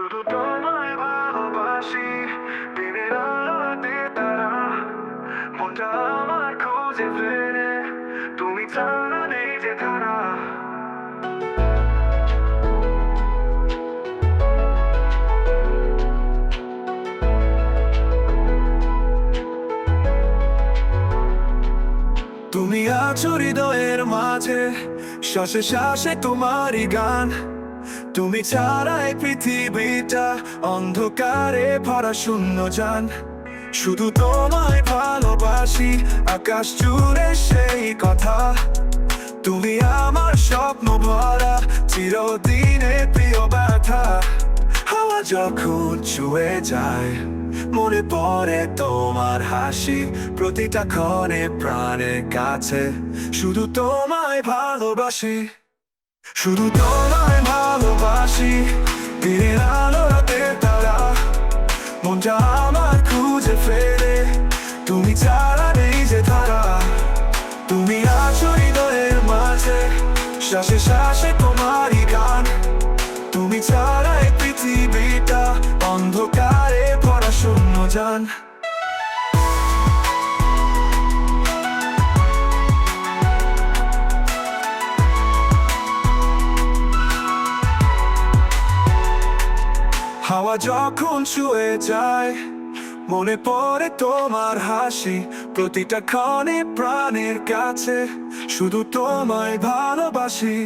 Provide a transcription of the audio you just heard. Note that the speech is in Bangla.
শুধু তোমায় ভালোবাসি। দিনের আলোতে তারা মনটা আমার খুঁজে ফেরে। তুমি ছাড়া নেই যে ধারা। তুমি আছো হৃদয়ের মাঝে, শ্বাসে শ্বাসে তোমারই গান। তুমি ছাড়াই পৃথিবীটা অন্ধকারে ভরা শূন্য যান। শুধু তোমায় ভালোবাসি, আকাশ জুড়ে সেই কথা। তুমি আমার স্বপ্ন ভরা চিরদিনে প্রিয় ব্যথা। হাওয়া যখন ছুঁয়ে যায়, মনে পড়ে তোমার হাসি। প্রতিটা ক্ষণে প্রাণের কাছে শুধু তোমায় ভালোবাসি। শুধু তোমায় মনটা আমার খুঁজে ফেরে তুমি ছাড়া নেই যে তারা তুমি আছো হৃদয়ের মাঝে শ্বাসে শ্বাসে তোমারই গান তুমি ছাড়া এই পৃথিবীটা অন্ধকারে ভরা শূন্য হাওয়া যখন ছুঁয়ে যায়, মনে পড়ে তোমার হাসি। প্রতিটা ক্ষণে প্রাণের কাছে শুধু তোমায় ভালোবাসি।